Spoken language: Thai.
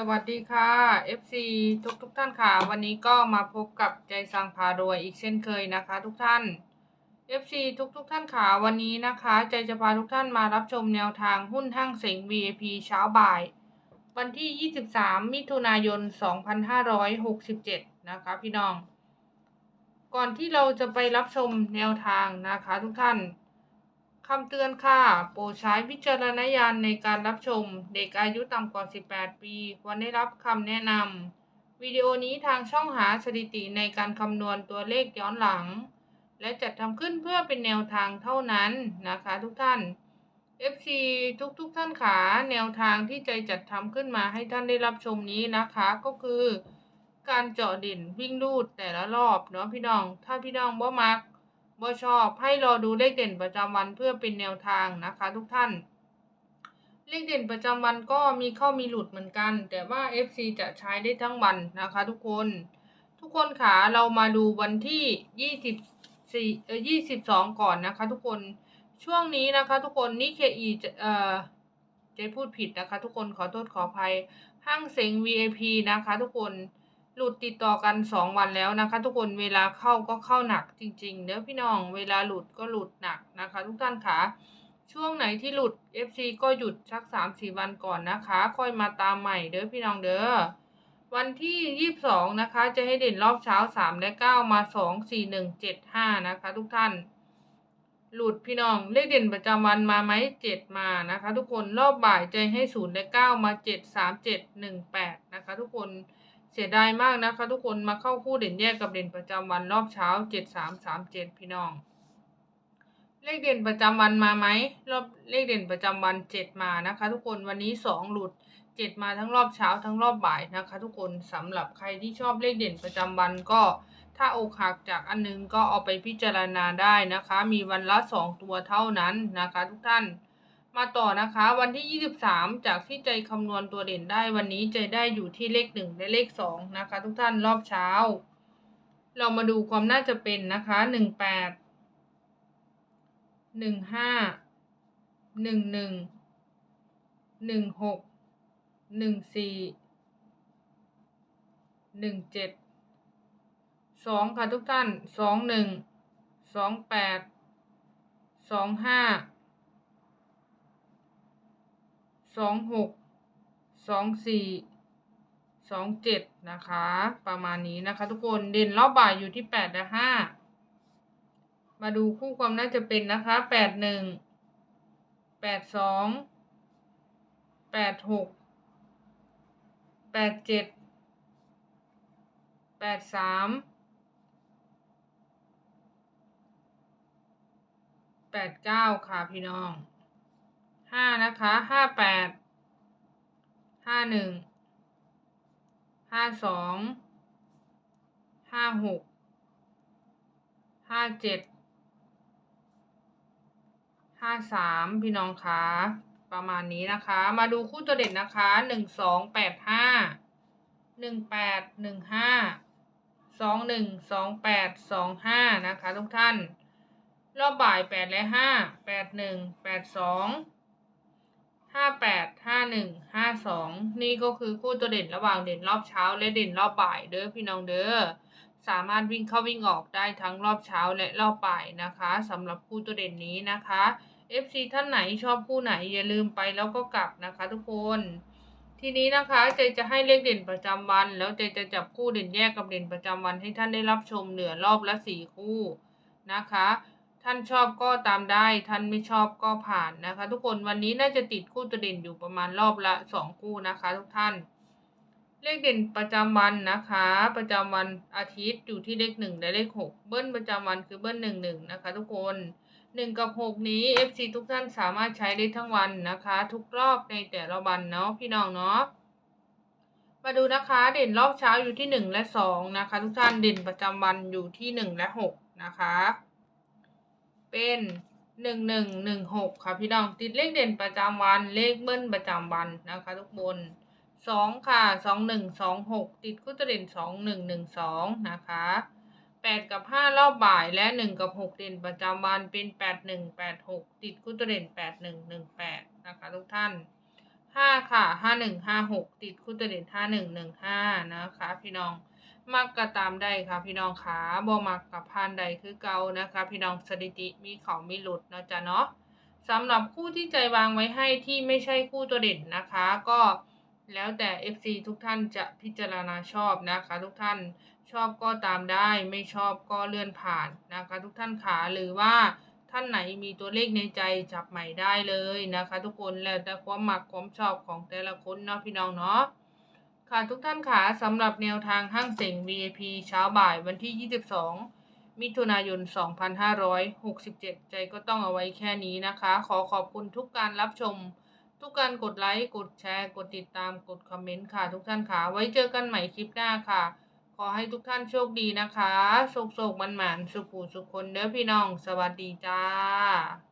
สวัสดีค่ะ FC ทุกทุกท่านค่ะ วันนี้ก็มาพบกับใจสังพารวยอีกเช่นเคยนะคะ ทุกท่าน FC ทุกทุกท่านค่ะ วันนี้นะคะ ใจจะพาทุกท่านมารับชมแนวทางหุ้นห้างเสง VIP เช้าบ่าย วันที่ 23 มิถุนายน 2567 นะคะ พี่น้อง ก่อนที่เราจะไปรับชมแนวทางนะคะ ทุกท่าน คำเตือนค่ะ โปรดใช้วิจารณญาณในการรับชม เด็กอายุต่ำกว่า 18 ปีควรได้รับคำแนะนำ วิดีโอนี้ทางช่องหาสถิติในการคำนวณตัวเลขย้อนหลัง และจัดทำขึ้นเพื่อเป็นแนวทางเท่านั้นนะคะทุกท่าน FC ทุกๆท่านขาแนวทางที่ใจจัดทำขึ้นมาให้ท่านได้รับชมนี้นะคะก็คือ การเจาะดินวิ่งลูดแต่ละรอบเนาะพี่น้อง ถ้าพี่น้องบ่มัก บ่ชอบให้รอดูเลขเด่นประจำวันเพื่อเป็นแนวทางนะคะ ทุกท่าน เลขเด่นประจำวันก็มีเข้ามีหลุดเหมือนกัน แต่ว่า FC จะใช้ได้ทั้งวันนะคะ ทุกคน ทุกคนขาเรามาดูวันที่ 24เอ่อ22 ก่อนนะคะ ทุกคนช่วงนี้นะคะ ทุกคนนี่เคอีจะเอ่อเจะพูดผิดนะคะ ทุกคนขอโทษขออภัยห้างเซ็ง VIP นะคะ ทุกคน หลุดติดต่อกัน 2 วันแล้วนะคะ ทุกคนเวลาเข้าก็เข้าหนักจริงๆเด้อพี่น้องเวลาหลุดก็หลุดหนักนะคะ ทุกท่านค่ะช่วงไหนที่หลุด FC ก็หยุดสัก 3-4 วันก่อนนะคะ ค่อยมาตามใหม่เด้อพี่น้องเด้อวันที่ 22 นะคะ จะให้เด่นรอบเช้า 3 และ 9 มา 2 4 1 7 5 นะคะ ทุกท่าน หลุดพี่น้องเลขเด่นประจำวันมาไหม7 มานะคะ ทุกคนรอบบ่ายใจให้ 0 และ 9 มา 7 3 7 1 8 นะคะ ทุกคน สียดายมากนะคะ ทุกคนมาเข้าคู่เด่นแยกกับเด่นประจำวันรอบเช้าเจ็ดสามสามเจ็ดพี่น้อง เลขเด่นประจำวันมาไหมรอบเลขเด่นประจำวันเจ็ดมานะคะ ทุกคนวันนี้สองหลุดเจ็ดมาทั้งรอบเช้าทั้งรอบบ่ายนะคะ ทุกคนสำหรับใครที่ชอบเลขเด่นประจำวันก็ถ้าอกหักจากอันนึงก็เอาไปพิจารณาได้นะคะ มีวันละสองตัวเท่านั้นนะคะ ทุกท่าน มาต่อนะคะ วันที่ 23 จากที่ใจคำนวณตัวเด่นได้วันนี้ใจได้อยู่ที่เลข 1 และเลข 2 นะคะ ทุกท่านรอบเช้า เรามาดูความน่าจะเป็นนะคะ 18 15 11 16 14 17 2 ค่ะทุกท่าน 21 28 25 สองหกสองสี่สองเจ็ดนะคะ ประมาณนี้นะคะ ทุกคนเด่นรอบบ่ายอยู่ที่แปดและห้ามาดูคู่ความน่าจะเป็นนะคะแปดหนึ่งแปดสองแปดหกแปดเจ็ดแปดสามแปดเก้าค่ะพี่น้อง ห้านะคะห้าแปดห้าหนึ่งห้าสองห้าหกห้าเจ็ดห้าสามพี่น้องคะประมาณนี้นะคะ มาดูคู่ตัวเด่นนะคะหนึ่งสองแปดห้าหนึ่งแปดหนึ่งห้าสองหนึ่งสองแปดสองห้านะคะทุกท่าน รอบบ่ายแปดและห้าแปดหนึ่งแปดสอง แปดห้าหนึ่งห้าสองนี่ก็คือคู่ตัวเด่นระหว่างเด่นรอบเช้า และเด่นรอบบ่ายเด้อพี่น้องเด้อสามารถวิ่งเข้าวิ่งออกได้ทั้งรอบเช้าและรอบบ่ายนะคะสำหรับคู่ตัวเด่นนี้นะคะ FC ท่านไหนชอบคู่ไหนอย่าลืมไปแล้วก็กลับนะคะ ทุกคนทีนี้นะคะเจจะให้เลขเด่นประจำวัน แล้วเจจะจับคู่เด่นแยกกับเด่นประจำวันให้ท่านได้รับชมเหลือรอบละสี่คู่นะคะ ท่านชอบก็ตามได้ ท่านไม่ชอบก็ผ่านนะคะ ทุกคนวันนี้น่าจะติดคู่ตัวเด่นอยู่ประมาณรอบละสองคู่นะคะ ทุกท่าน เลขเด่นประจำวันนะคะ ประจำวันอาทิตย์อยู่ที่เลขหนึ่งและเลขหกเบิ้ลประจำวันคือเบิ้ลหนึ่งหนึ่งนะคะ ทุกคนหนึ่งกับหกนี้ FC ทุกท่านสามารถใช้ได้ทั้งวันนะคะ ทุกรอบในแต่ละวันเนาะพี่น้องเนาะมาดูนะคะเด่นรอบเช้าอยู่ที่หนึ่งและสองนะคะ ทุกท่านเด่นประจำวันอยู่ที่หนึ่งและหกนะคะ เป็นหนึ่งหนึ่งหนึ่งหกค่ะพี่น้องติดเลขเด่นประจำวันเลขเบิ้ลประจำวันนะคะทุกคนสองค่ะสองหนึ่งสองหกติดคู่ตัวเด่นสองหนึ่งหนึ่งสองนะคะแปดกับห้ารอบบ่ายและหนึ่งกับหกเด่นประจำวันเป็นแปดหนึ่งแปดหกติดคู่ตัวเด่นแปดหนึ่งหนึ่งแปดนะคะทุกท่านห้าค่ะห้าหนึ่งห้าหกติดคู่ตัวเด่นห้าหนึ่งหนึ่งห้านะคะ พี่น้อง มักก็ตามได้ค่ะพี่น้องขาบ่มักกับพานใดคือเก่านะคะ พี่น้องสถิติมีเขามีหลุดเนาะจ๊ะเนาะสำหรับคู่ที่ใจวางไว้ให้ที่ไม่ใช่คู่ตัวเด่นนะคะ ก็แล้วแต่ FC ทุกท่านจะพิจารณาชอบนะคะ ทุกท่านชอบก็ตามได้ไม่ชอบก็เลื่อนผ่านนะคะ ทุกท่านขาหรือว่าท่านไหนมีตัวเลขในใจจับใหม่ได้เลยนะคะ ทุกคนแล้วแต่ความหมักความชอบของแต่ละคนเนาะพี่น้องเนาะ ค่ะทุกท่านขาสำหรับแนวทางห้างเส็ง VIP เช้าบ่ายวันที่ 22 มิถุนายน 2567 ใจก็ต้องเอาไว้แค่นี้นะคะ ขอขอบคุณทุกการรับชม ทุกการกดไลค์ กดแชร์ กดติดตาม กดคอมเมนต์ค่ะ ทุกท่านค่ะ ไว้เจอกันใหม่คลิปหน้าค่ะ ขอให้ทุกท่านโชคดีนะคะโชคโชคมันหมานสุขูสุขคนเด้อพี่น้อง สวัสดีจ้า